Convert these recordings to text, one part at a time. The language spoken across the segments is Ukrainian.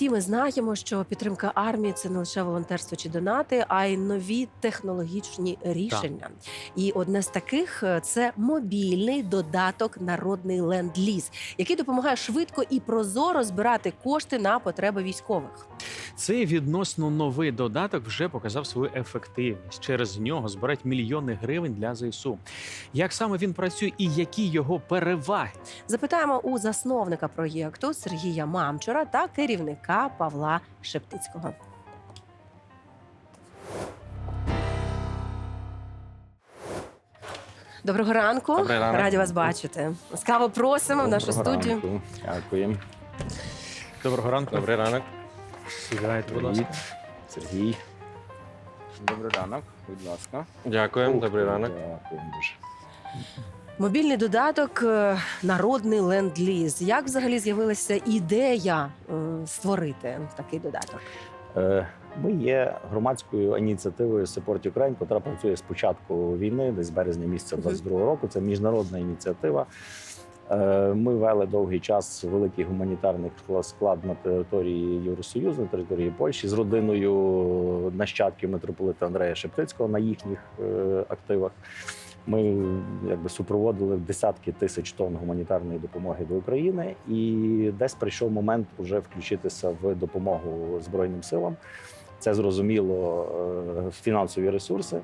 всі ми знаємо, що підтримка армії це не лише волонтерство чи донати, а й нові технологічні рішення. І одне з таких це мобільний додаток Народний ленд-ліз, який допомагає швидко і прозоро збирати кошти на потреби військових. Цей відносно новий додаток вже показав свою ефективність. Через нього збирають мільйони гривень для ЗСУ. Як саме він працює і які його переваги? Запитаємо у засновника проєкту Сергія Мамчура та керівника Павла Шептицького. Доброго ранку. Добрий ранок. Раді вас бачити. Ласкаво просимо в нашу Доброго студію. ранку. Дякуємо. Доброго ранку. Добрий ранок. Сідайте, будь ласка. Сергій. Добрий ранок, будь ласка. Дякуємо. Добрий ранок. Дякуємо дуже. Мобільний додаток е, Народний ленд-ліз. Як взагалі з'явилася ідея е, створити такий додаток? Е, Ми є громадською ініціативою Support Ukraine, яка працює з початку війни, десь березня місяця Мгм. 22 року. Це міжнародна ініціатива. Ми вели довгий час великий гуманітарний склад на території Євросоюзу, на території Польщі з родиною нащадків митрополита Андрея Шептицького на їхніх активах. Ми якби супроводили десятки тисяч тонн гуманітарної допомоги до України, і десь прийшов момент уже включитися в допомогу Збройним силам. Це зрозуміло е, фінансові ресурси.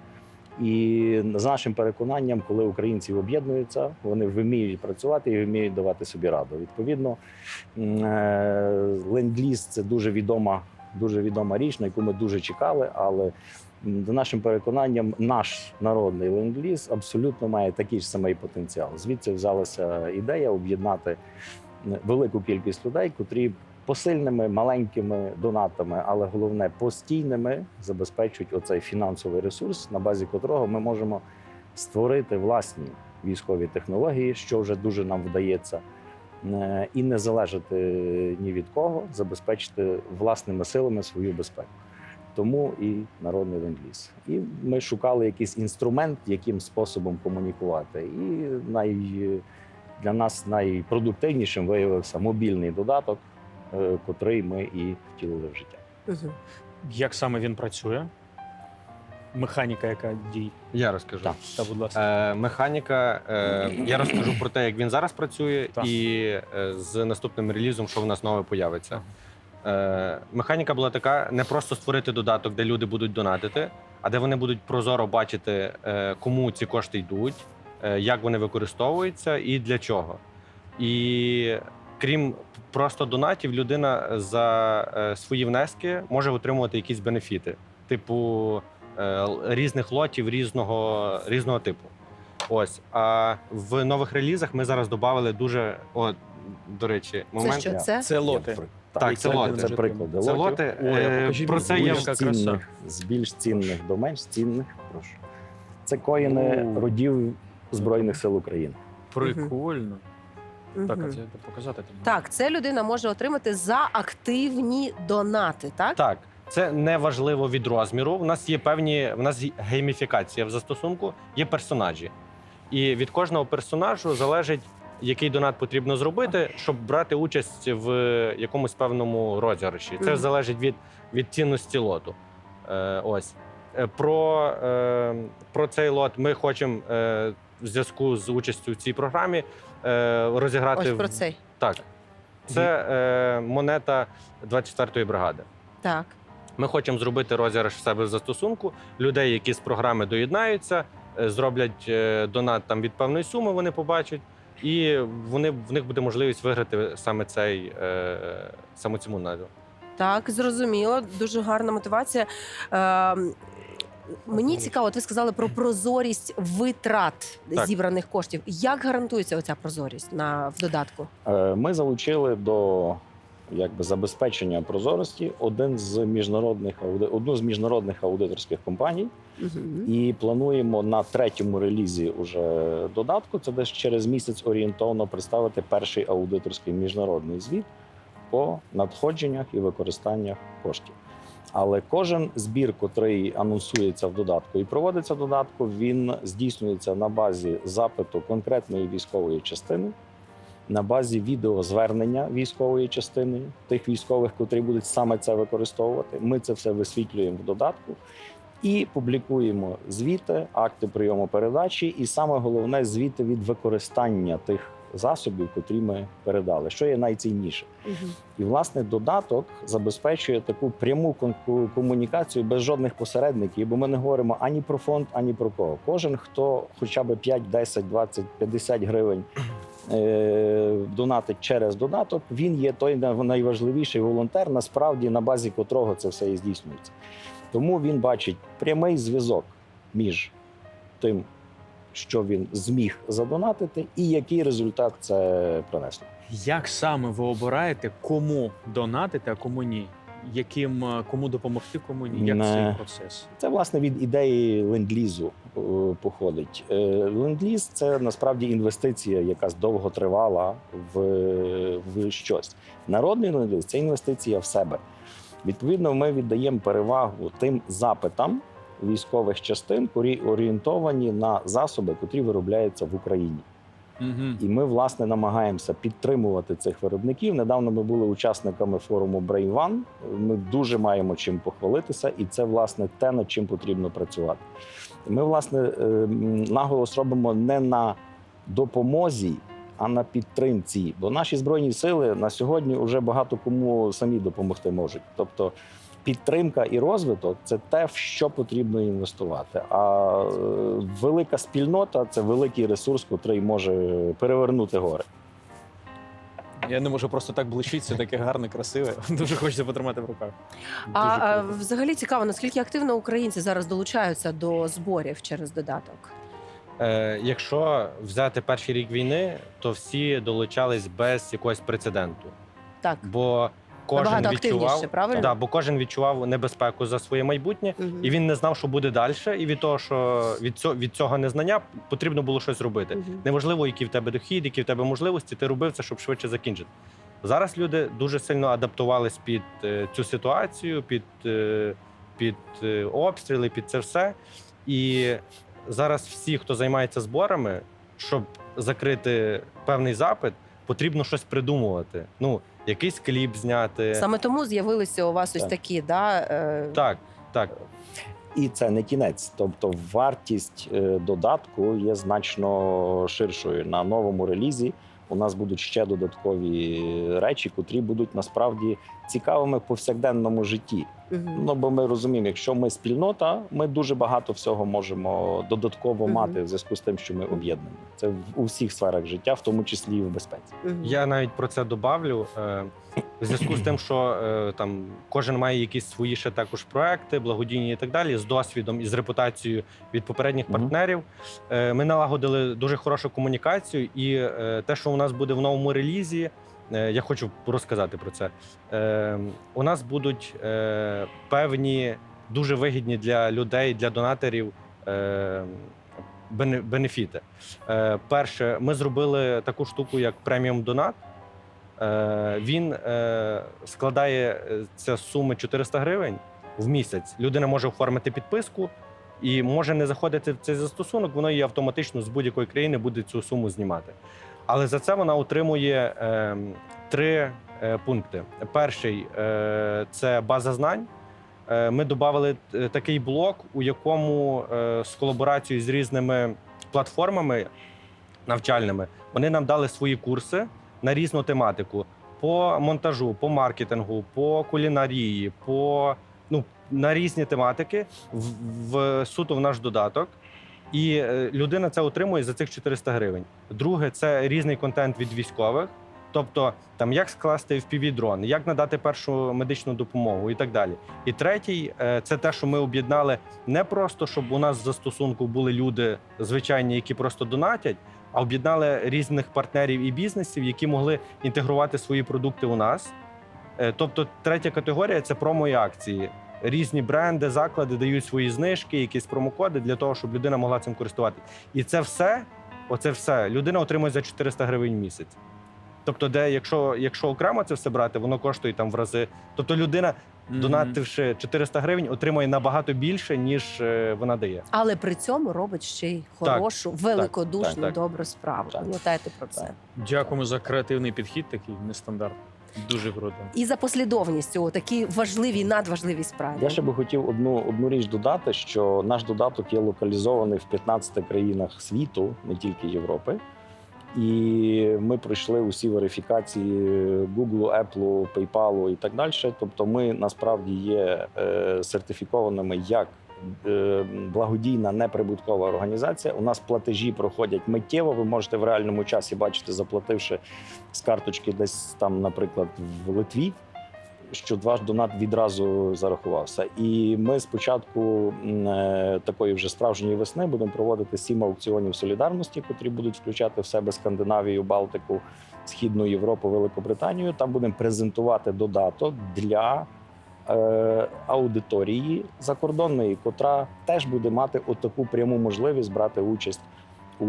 І за нашим переконанням, коли українці об'єднуються, вони вміють працювати і вміють давати собі раду. Відповідно, е, ленд-ліз це дуже відома, дуже відома річ, на яку ми дуже чекали. Але за нашим переконанням, наш народний ленд-ліз абсолютно має такий ж самий потенціал. Звідси взялася ідея об'єднати велику кількість людей, котрі посильними маленькими донатами, але головне постійними забезпечують оцей фінансовий ресурс, на базі котрого ми можемо створити власні військові технології, що вже дуже нам вдається, е, і не залежати ні від кого, забезпечити власними силами свою безпеку. Тому і народний ленд-ліз. І ми шукали якийсь інструмент, яким способом комунікувати. І най, для нас найпродуктивнішим виявився мобільний додаток, е, котрий ми і втілили в життя. Як саме він працює? Механіка, яка дій. Я розкажу. Так. Та, будь ласка. Е, механіка. Е, я розкажу про те, як він зараз працює, Так. і е, з наступним релізом, що в нас нове появиться. Е, механіка була така: не просто створити додаток, де люди будуть донатити, а де вони будуть прозоро бачити, е, кому ці кошти йдуть, е, як вони використовуються і для чого. І крім просто донатів, людина за е, свої внески може отримувати якісь бенефіти, типу е, різних лотів різного, різного типу. Ось. А в нових релізах ми зараз додали дуже. О, до речі, Це момент. що це? Це лоти. Є Так, це лоти. Це приклади Це лоти. Ой, Е, покажіть про це я яка краса. цінних, з більш цінних до менш цінних. Прошу. Це коїни родів Збройних сил України. Прикольно. Так, а це показати там. Так, це людина може отримати за активні донати, так? Так, це не важливо від розміру. У нас є певні, в нас є гейміфікація в застосунку, є персонажі. І від кожного персонажу залежить, який донат потрібно зробити, щоб брати участь в якомусь певному розіграші. Це залежить від, від цінності лоту. Е, ось. Е, Про, е, про цей лот ми хочемо е, в зв'язку з участю в цій програмі е, розіграти Ось про цей. Так. Це е, монета 24-ї бригади. Так. Ми хочемо зробити розіграш в себе в застосунку. Людей, які з програми доєднаються, е, зроблять е, донат там від певної суми, вони побачать, і вони в них буде можливість виграти саме цей е, саме цю монету. Так, зрозуміло, дуже гарна мотивація. Е, мені цікаво, от ви сказали про прозорість витрат Так. зібраних коштів. Як гарантується оця прозорість на в додатку? Е, Ми залучили до якби, забезпечення прозорості один з міжнародних одну з міжнародних аудиторських компаній. Угу. І плануємо на третьому релізі уже додатку. Це десь через місяць орієнтовно представити перший аудиторський міжнародний звіт по надходженнях і використаннях коштів. Але кожен збір, котрий анонсується в додатку і проводиться в додатку, він здійснюється на базі запиту конкретної військової частини. На базі відеозвернення військової частини, тих військових, котрі будуть саме це використовувати. Ми це все висвітлюємо в додатку і публікуємо звіти, акти прийому передачі, і саме головне звіти від використання тих засобів, котрі ми передали, що є найцінніше. І власне додаток забезпечує таку пряму комунікацію без жодних посередників, бо ми не говоримо ані про фонд, ані про кого. Кожен, хто хоча б 5, 10, 20, 50 гривень донатить через додаток, він є той найважливіший волонтер, насправді на базі котрого це все і здійснюється. Тому він бачить прямий зв'язок між тим, що він зміг задонатити, і який результат це принесло. Як саме ви обираєте, кому донатити, а кому ні? Яким е, кому допомогти, кому ні? Як Не. цей процес? Це власне від ідеї ленд-лізу е, походить. Е, Ленд-ліз це насправді інвестиція, яка довго тривала в, в щось. Народний ленд-ліз це інвестиція в себе. Відповідно, ми віддаємо перевагу тим запитам військових частин, які орієнтовані на засоби, які виробляються в Україні. І ми власне намагаємося підтримувати цих виробників. Недавно ми були учасниками форуму One. Ми дуже маємо чим похвалитися, і це власне те, над чим потрібно працювати. Ми власне е, наголос робимо не на допомозі, а на підтримці. Бо наші збройні сили на сьогодні вже багато кому самі допомогти можуть. Тобто. Підтримка і розвиток це те, в що потрібно інвестувати. А е, велика спільнота це великий ресурс, який може перевернути гори. Я не можу просто так блищитися, таке гарне, красиве. Дуже хочеться потримати в руках. А, Дуже а круто. взагалі цікаво, наскільки активно українці зараз долучаються до зборів через додаток? Е, якщо взяти перший рік війни, то всі долучались без якогось прецеденту. Так. Бо кожен Набагато відчував, правильно? Да, бо кожен відчував небезпеку за своє майбутнє, Мгм. і він не знав, що буде далі. І від того, що від цього, від цього незнання потрібно було щось робити. Мгм. Неважливо, який в тебе дохід, які в тебе можливості, ти робив це, щоб швидше закінчити. Зараз люди дуже сильно адаптувались під е, цю ситуацію, під, е, під е, обстріли, під це все. І зараз всі, хто займається зборами, щоб закрити певний запит, потрібно щось придумувати. Ну, якийсь кліп зняти. Саме тому з'явилися у вас ось Так. такі, да, е, Так, так. І це не кінець. Тобто вартість е, додатку є значно ширшою. На новому релізі у нас будуть ще додаткові речі, котрі будуть насправді цікавими в повсякденному житті. Мгм. Ну бо ми розуміємо, якщо ми спільнота, ми дуже багато всього можемо додатково Мгм. мати в зв'язку з тим, що ми об'єднані. Це в у всіх сферах життя, в тому числі і в безпеці. Мгм. Я навіть про це добавлю. Е, В зв'язку з тим, що е, там кожен має якісь свої ще також проекти, благодійні і так далі, з досвідом і з репутацією від попередніх партнерів. Е, Ми налагодили дуже хорошу комунікацію, і те, що у нас буде в новому релізі, я хочу розказати про це. Е, У нас будуть е, певні дуже вигідні для людей, для донаторів. е, бене- Бенефіти. Е, Перше, ми зробили таку штуку, як преміум донат. Е, Він е, складає е, ця сума 400 гривень в місяць. Людина може оформити підписку і може не заходити в цей застосунок, воно її автоматично з будь-якої країни буде цю суму знімати. Але за це вона отримує е, три е, пункти. Перший е, це база знань. Е, Ми додали такий блок, у якому е, з колаборацією з різними платформами навчальними вони нам дали свої курси на різну тематику по монтажу, по маркетингу, по кулінарії, по ну на різні тематики в, в суто в наш додаток. І е, людина це отримує за цих 400 гривень. Друге, це різний контент від військових, тобто там як скласти fpv дрон, як надати першу медичну допомогу і так далі. І третій е, це те, що ми об'єднали не просто, щоб у нас в застосунку були люди звичайні, які просто донатять, а об'єднали різних партнерів і бізнесів, які могли інтегрувати свої продукти у нас. Е, Тобто, третя категорія це промо і акції. Різні бренди, заклади дають свої знижки, якісь промокоди для того, щоб людина могла цим користуватися. І це все, оце все людина отримує за 400 гривень в місяць. Тобто, де якщо, якщо окремо це все брати, воно коштує там в рази. Тобто людина, Мгм. донативши 400 гривень, отримує набагато більше, ніж е, вона дає. Але при цьому робить ще й Так, хорошу, великодушну, так, так. добру справу. Так. Пам'ятайте про це. Дякуємо за креативний підхід, такий нестандартний. Дуже круто. І за послідовністю у такій важливій, надважливій справі. Я ще би хотів одну, одну річ додати, що наш додаток є локалізований в 15 країнах світу, не тільки Європи. І ми пройшли усі верифікації Google, Apple, PayPal і так далі. Тобто, ми насправді є е, сертифікованими як благодійна неприбуткова організація. У нас платежі проходять миттєво. Ви можете в реальному часі бачити, заплативши з карточки десь там, наприклад, в Литві що ваш донат відразу зарахувався. І ми спочатку е, такої вже справжньої весни будемо проводити сім аукціонів солідарності, котрі будуть включати в себе Скандинавію, Балтику, Східну Європу, Великобританію. Там будемо презентувати додаток для. Е, Аудиторії закордонної, котра теж буде мати отаку пряму можливість брати участь у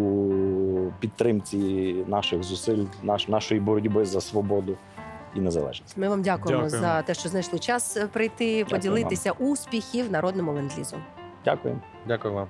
підтримці наших зусиль, наш, нашої боротьби за свободу і незалежність. Ми вам дякуємо, Дякуємо. за те, що знайшли час е, прийти, Дякую поділитися успіхів народному ленд-лізу. Дякую. Дякую вам.